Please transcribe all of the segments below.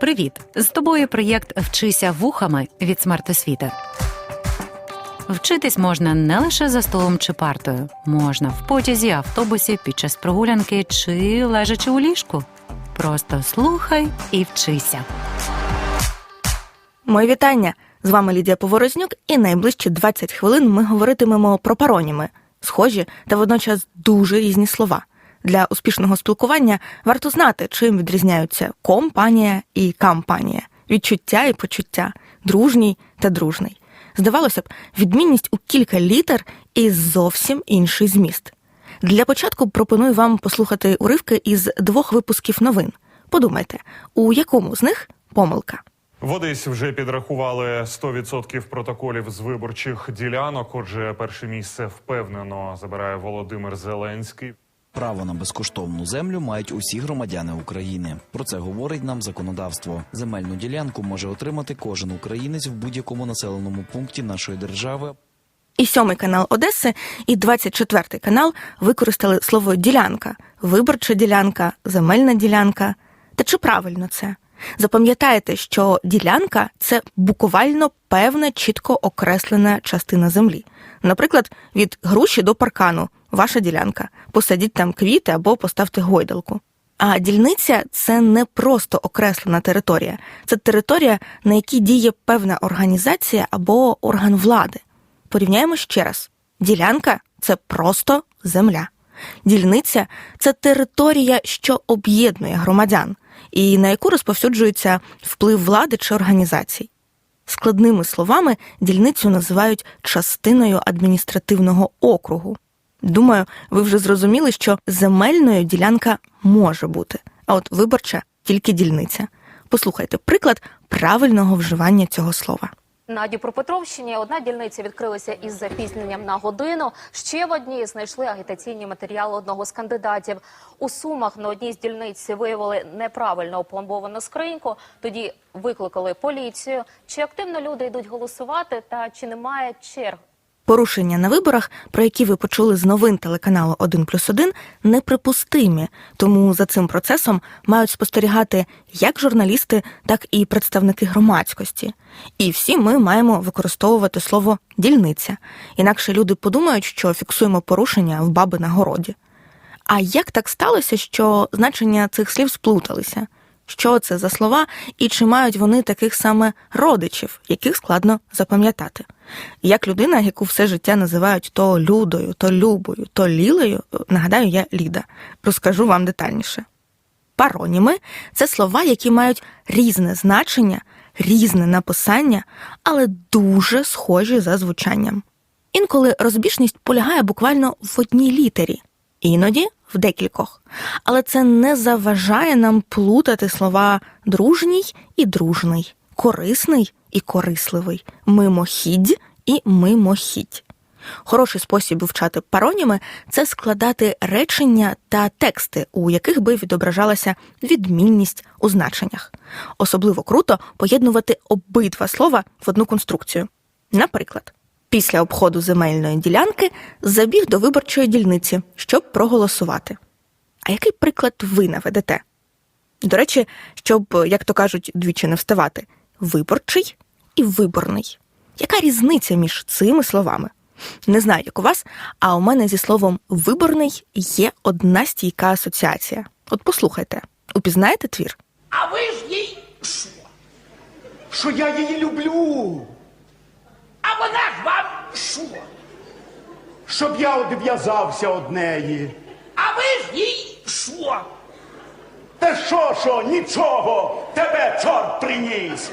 Привіт! З тобою проєкт Вчися вухами від смертосвіти. Вчитись можна не лише за столом чи партою, можна в потязі, автобусі, під час прогулянки чи лежачи у ліжку. Просто слухай і вчися. Мої вітання! З вами Лідія Поворознюк, і найближчі 20 хвилин ми говоритимемо про пароніми, схожі та водночас дуже різні слова. Для успішного спілкування варто знати, чим відрізняються компанія і кампанія, відчуття і почуття, дружній та дружний. Здавалося б, відмінність у кілька літер і зовсім інший зміст. Для початку пропоную вам послухати уривки із двох випусків новин. Подумайте, у якому з них помилка? В Одесі вже підрахували 100% протоколів з виборчих ділянок. Отже, перше місце впевнено забирає Володимир Зеленський. Право на безкоштовну землю мають усі громадяни України. Про це говорить нам законодавство. Земельну ділянку може отримати кожен українець в будь-якому населеному пункті нашої держави. І сьомий канал Одеси, і 24 канал використали слово ділянка, виборча ділянка, земельна ділянка. Та чи правильно це? Запам'ятайте, що ділянка це буквально певна чітко окреслена частина землі. Наприклад, від груші до паркану ваша ділянка. Посадіть там квіти або поставте гойдалку. А дільниця це не просто окреслена територія, це територія, на якій діє певна організація або орган влади. Порівняємо ще раз: ділянка це просто земля. Дільниця це територія, що об'єднує громадян, і на яку розповсюджується вплив влади чи організацій. Складними словами, дільницю називають частиною адміністративного округу. Думаю, ви вже зрозуміли, що земельною ділянка може бути, а от виборча тільки дільниця. Послухайте приклад правильного вживання цього слова. На Дніпропетровщині одна дільниця відкрилася із запізненням на годину. Ще в одній знайшли агітаційні матеріали одного з кандидатів. У Сумах на одній з дільниць виявили неправильно опломбовану скриньку. Тоді викликали поліцію. Чи активно люди йдуть голосувати, та чи немає черг? Порушення на виборах, про які ви почули з новин телеканалу 1 плюс 1, неприпустимі, тому за цим процесом мають спостерігати як журналісти, так і представники громадськості. І всі ми маємо використовувати слово дільниця, інакше люди подумають, що фіксуємо порушення в баби на городі. А як так сталося, що значення цих слів сплуталися? Що це за слова і чи мають вони таких саме родичів, яких складно запам'ятати? Як людина, яку все життя називають то Людою, то Любою, то Лілею, нагадаю, я Ліда, розкажу вам детальніше. Пароніми це слова, які мають різне значення, різне написання, але дуже схожі за звучанням. Інколи розбіжність полягає буквально в одній літері, іноді в декількох. Але це не заважає нам плутати слова дружній і дружний, корисний і корисливий, мимохідь і мимохідь. Хороший спосіб вивчати пароніми це складати речення та тексти, у яких би відображалася відмінність у значеннях. Особливо круто поєднувати обидва слова в одну конструкцію. Наприклад, після обходу земельної ділянки забіг до виборчої дільниці, щоб проголосувати. А який приклад ви наведете? До речі, щоб, як то кажуть, двічі не вставати, виборчий і виборний. Яка різниця між цими словами? Не знаю, як у вас, а у мене зі словом виборний є одна стійка асоціація. От послухайте, упізнаєте твір? А ви ж їй що? Що я її люблю. А вона ж вам що? Щоб я одв'язався од неї. А ви ж їй що? Та що, що, нічого, тебе чорт приніс.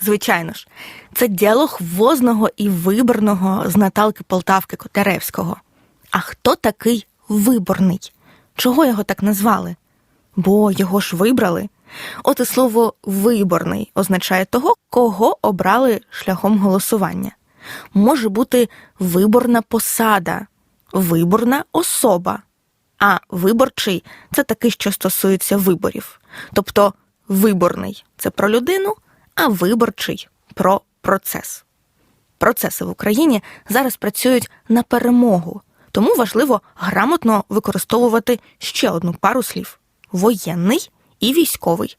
Звичайно ж, це діалог возного і виборного з Наталки Полтавки Котляревського. А хто такий виборний? Чого його так назвали? Бо його ж вибрали. От і слово виборний означає того, кого обрали шляхом голосування. Може бути виборна посада, виборна особа. А виборчий це такий, що стосується виборів. Тобто виборний це про людину, а виборчий про процес. Процеси в Україні зараз працюють на перемогу, тому важливо грамотно використовувати ще одну пару слів: воєнний і військовий.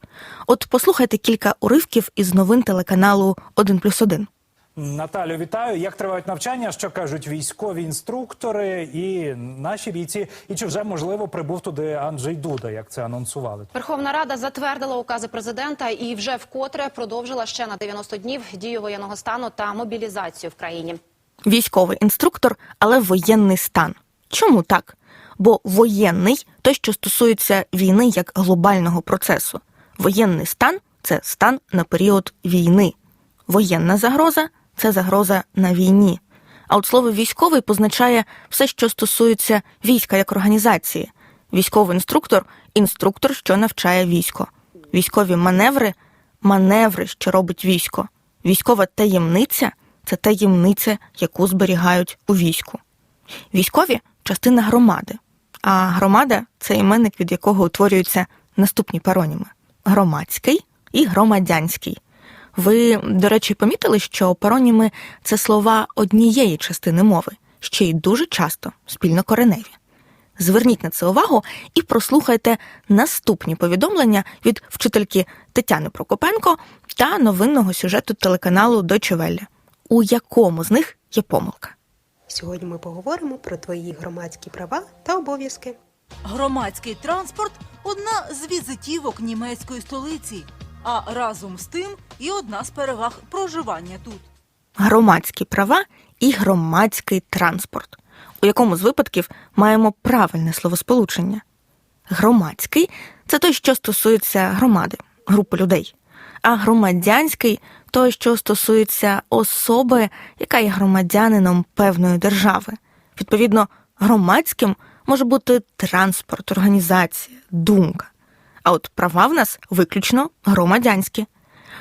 От послухайте кілька уривків із новин телеканалу 1+,1. Наталю, вітаю. Як тривають навчання? Що кажуть військові інструктори і наші бійці? І чи вже можливо прибув туди Анджей Дуда, як це анонсували? Верховна Рада затвердила укази президента і вже вкотре продовжила ще на 90 днів дію воєнного стану та мобілізацію в країні. Військовий інструктор, але воєнний стан. Чому так? Бо воєнний той, що стосується війни як глобального процесу. Воєнний стан це стан на період війни. Воєнна загроза це загроза на війні. А от слово військовий позначає все, що стосується війська як організації. Військовий інструктор інструктор, що навчає військо. Військові маневри маневри, що робить військо. Військова таємниця це таємниця, яку зберігають у війську. Військові частина громади, а громада це іменник, від якого утворюються наступні пароніми: громадський і громадянський. Ви, до речі, помітили, що пароніми це слова однієї частини мови, ще й дуже часто спільнокореневі. Зверніть на це увагу і прослухайте наступні повідомлення від вчительки Тетяни Прокопенко та новинного сюжету телеканалу Deutsche. У якому з них є помилка? Сьогодні ми поговоримо про твої громадські права та обов'язки. Громадський транспорт одна з візитівок німецької столиці, а разом з тим і одна з переваг проживання тут. Громадські права і громадський транспорт. У якому з випадків маємо правильне словосполучення? Громадський це той, що стосується громади, групи людей, а громадянський той, що стосується особи, яка є громадянином певної держави. Відповідно, громадським може бути транспорт, організація, думка. А от права в нас виключно громадянські.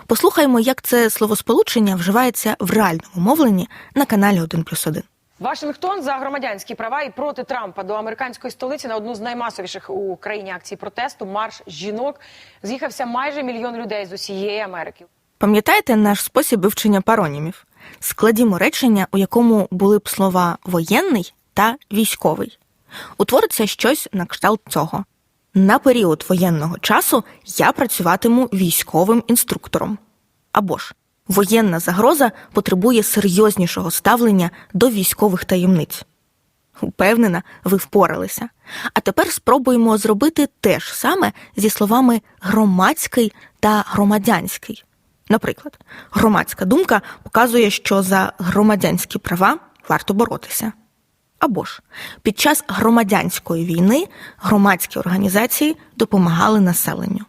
Послухаймо, як це словосполучення вживається в реальному мовленні на каналі 1+,1. Вашингтон за громадянські права і проти Трампа до американської столиці на одну з наймасовіших у країні акцій протесту марш жінок з'їхався майже мільйон людей з усієї Америки. Пам'ятаєте наш спосіб вивчення паронімів? Складімо речення, у якому були б слова воєнний та військовий. Утвориться щось на кшталт цього. На період воєнного часу я працюватиму військовим інструктором. Або ж воєнна загроза потребує серйознішого ставлення до військових таємниць. Упевнена, ви впоралися. А тепер спробуємо зробити те ж саме зі словами громадський та громадянський. Наприклад, громадська думка показує, що за громадянські права варто боротися. Або ж під час громадянської війни громадські організації допомагали населенню.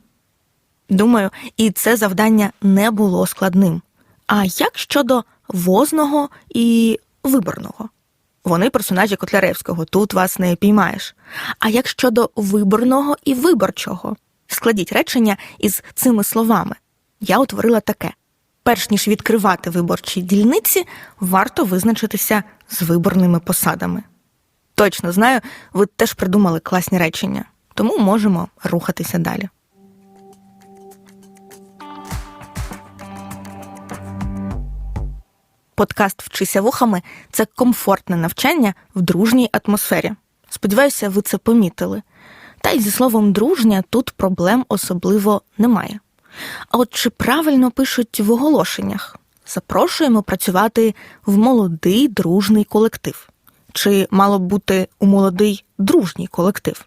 Думаю, і це завдання не було складним. А як щодо возного і виборного? Вони персонажі Котляревського, тут вас не піймаєш. А як щодо виборного і виборчого? Складіть речення із цими словами. Я утворила таке: перш ніж відкривати виборчі дільниці, варто визначитися з виборними посадами. Точно знаю, ви теж придумали класні речення, тому можемо рухатися далі. Подкаст Вчися вухами це комфортне навчання в дружній атмосфері. Сподіваюся, ви це помітили. Та й зі словом дружня тут проблем особливо немає. А от чи правильно пишуть в оголошеннях? Запрошуємо працювати в молодий дружний колектив. Чи мало б бути у молодий дружній колектив?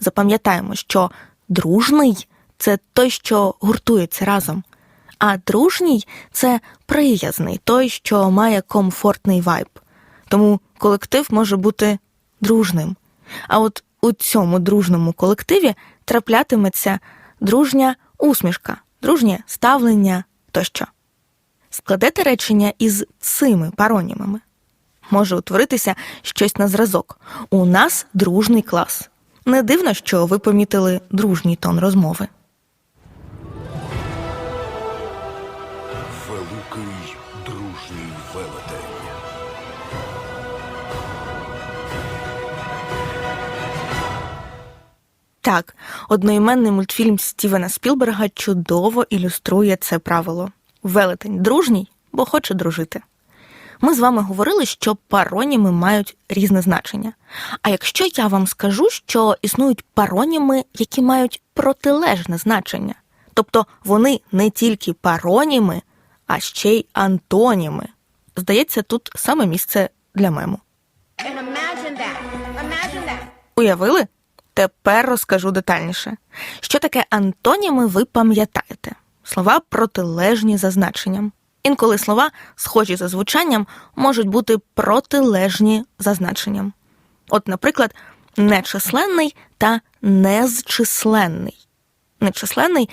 Запам'ятаємо, що дружний це той, що гуртується разом, а дружній це приязний, той, що має комфортний вайб. Тому колектив може бути дружним. А от у цьому дружному колективі траплятиметься дружня усмішка, дружнє ставлення тощо. Складете речення із цими паронімами. Може утворитися щось на зразок. У нас дружний клас. Не дивно, що ви помітили дружній тон розмови. Так, одноіменний мультфільм Стівена Спілберга чудово ілюструє це правило. Велетень дружній, бо хоче дружити. Ми з вами говорили, що пароніми мають різне значення. А якщо я вам скажу, що існують пароніми, які мають протилежне значення, тобто вони не тільки пароніми, а ще й антоніми. Здається, тут саме місце для мему. Уявили? Тепер розкажу детальніше. Що таке антоніми, ви пам'ятаєте? Слова протилежні за значенням. Інколи слова, схожі за звучанням, можуть бути протилежні за значенням. От, наприклад, нечисленний та незчисленний. Нечисленний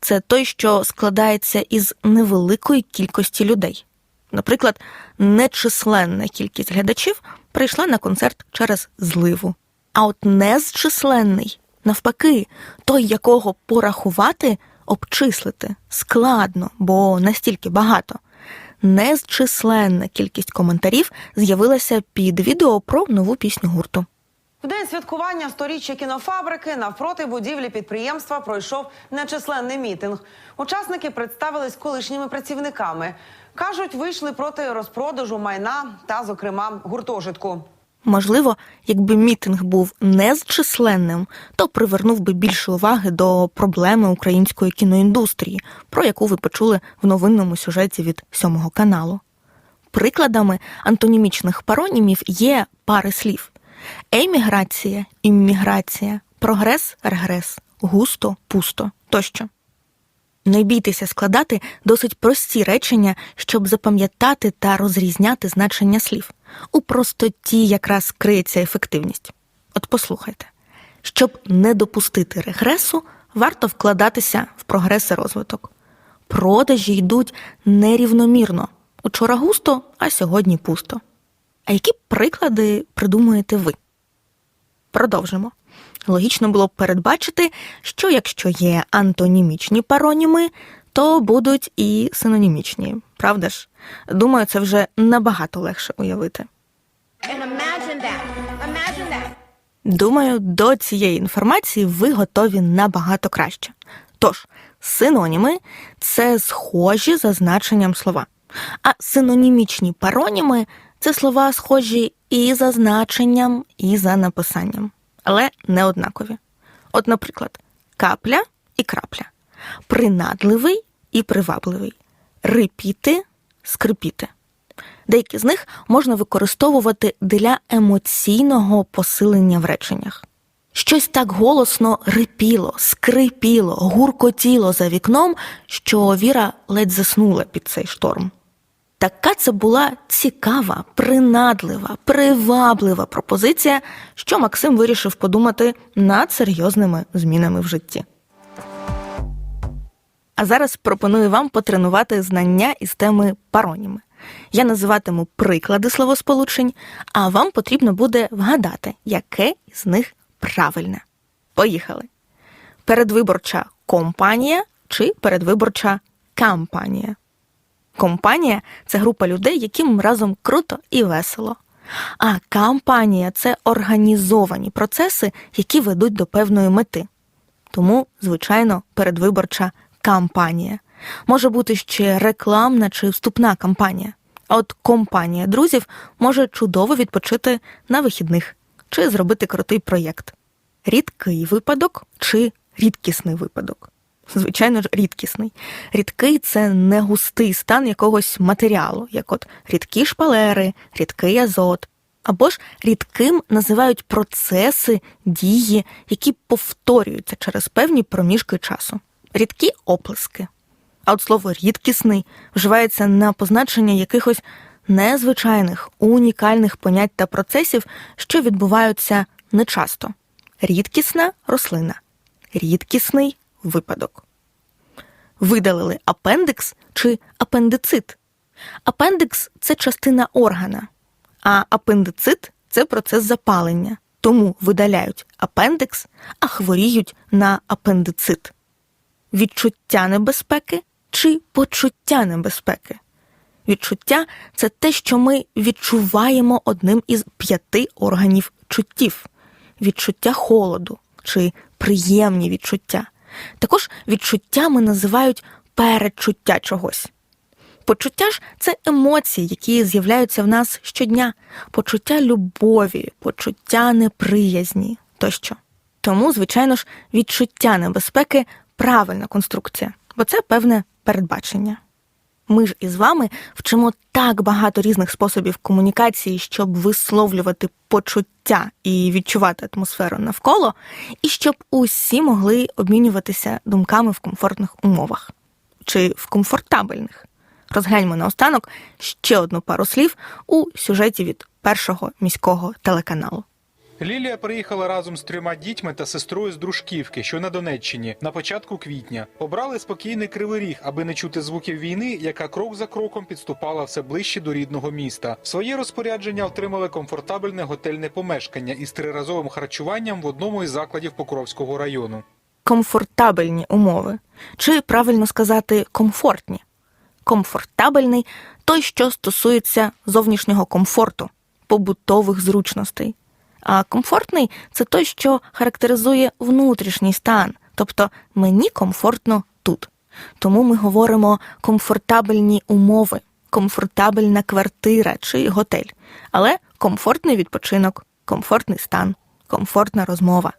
це той, що складається із невеликої кількості людей. Наприклад, нечисленна кількість глядачів прийшла на концерт через зливу. А от незчисленний, навпаки, той, якого порахувати, обчислити складно, бо настільки багато. Незчисленна кількість коментарів з'явилася під відео про нову пісню гурту. В день святкування сторіччя кінофабрики навпроти будівлі підприємства пройшов нечисленний мітинг. Учасники представились колишніми працівниками. кажуть, вийшли проти розпродажу майна та, зокрема, гуртожитку. Можливо, якби мітинг був незчисленним, то привернув би більше уваги до проблеми української кіноіндустрії, про яку ви почули в новинному сюжеті від сьомого каналу. Прикладами антонімічних паронімів є пари слів: еміграція, імміграція, прогрес, регрес, густо, пусто тощо. Не бійтеся складати досить прості речення, щоб запам'ятати та розрізняти значення слів. У простоті якраз криється ефективність. От послухайте, щоб не допустити регресу, варто вкладатися в прогрес і розвиток. Продажі йдуть нерівномірно. Учора густо, а сьогодні пусто. А які приклади придумуєте ви? Продовжимо. Логічно було б передбачити, що якщо є антонімічні пароніми, то будуть і синонімічні, правда ж? Думаю, це вже набагато легше уявити. Думаю, до цієї інформації ви готові набагато краще. Тож, синоніми це схожі за значенням слова, а синонімічні пароніми це слова схожі і за значенням, і за написанням, але не однакові. От, наприклад, капля і крапля, принадливий і привабливий, рипіти, скрипіти. Деякі з них можна використовувати для емоційного посилення в реченнях. Щось так голосно рипіло, скрипіло, гуркотіло за вікном, що Віра ледь заснула під цей шторм. Така це була цікава, принадлива, приваблива пропозиція, що Максим вирішив подумати над серйозними змінами в житті. А зараз пропоную вам потренувати знання із теми пароніми. Я називатиму приклади словосполучень, а вам потрібно буде вгадати, яке із них правильне. Поїхали. Передвиборча компанія чи передвиборча кампанія. Компанія це група людей, яким разом круто і весело. А кампанія це організовані процеси, які ведуть до певної мети. Тому, звичайно, передвиборча кампанія. Може бути ще рекламна чи вступна кампанія. А от компанія друзів може чудово відпочити на вихідних чи зробити крутий проєкт. Рідкий випадок чи рідкісний випадок. Звичайно ж, рідкісний. Рідкий це не густий стан якогось матеріалу, як от рідкі шпалери, рідкий азот. Або ж рідким називають процеси, дії, які повторюються через певні проміжки часу. Рідкі оплески. А от слово рідкісний вживається на позначення якихось незвичайних, унікальних понять та процесів, що відбуваються нечасто. Рідкісна рослина, рідкісний випадок. Видалили апендикс чи апендицит. Апендикс це частина органа, а апендицит це процес запалення. Тому видаляють апендикс, а хворіють на апендицит. Відчуття небезпеки чи почуття небезпеки. Відчуття це те, що ми відчуваємо одним із п'яти органів чуттів: відчуття холоду чи приємні відчуття. Також відчуттями називають передчуття чогось. Почуття ж це емоції, які з'являються в нас щодня: почуття любові, почуття неприязні тощо. Тому, звичайно ж, відчуття небезпеки правильна конструкція, бо це певне передбачення. Ми ж із вами вчимо так багато різних способів комунікації, щоб висловлювати почуття і відчувати атмосферу навколо, і щоб усі могли обмінюватися думками в комфортних умовах чи в комфортабельних. Розгляньмо наостанок ще одну пару слів у сюжеті від першого міського телеканалу. Лілія приїхала разом з трьома дітьми та сестрою з Дружківки, що на Донеччині, на початку квітня. Обрали спокійний кривий ріг, аби не чути звуків війни, яка крок за кроком підступала все ближче до рідного міста. В своє розпорядження отримали комфортабельне готельне помешкання із триразовим харчуванням в одному із закладів Покровського району. комфортабельні умови, чи правильно сказати комфортні. Комфортабельний той, що стосується зовнішнього комфорту, побутових зручностей. А комфортний це той, що характеризує внутрішній стан, тобто мені комфортно тут. Тому ми говоримо комфортабельні умови, комфортабельна квартира чи готель, але комфортний відпочинок, комфортний стан, комфортна розмова.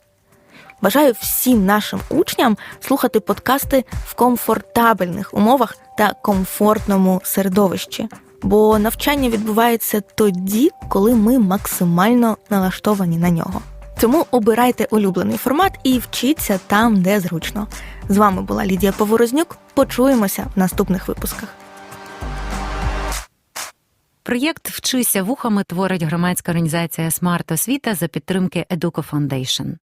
Бажаю всім нашим учням слухати подкасти в комфортабельних умовах та комфортному середовищі, бо навчання відбувається тоді, коли ми максимально налаштовані на нього. Тому обирайте улюблений формат і вчіться там, де зручно. З вами була Лідія Поворознюк. Почуємося в наступних випусках. Проєкт Вчися вухами творить громадська організація Смарт Освіта за підтримки Educo Foundation.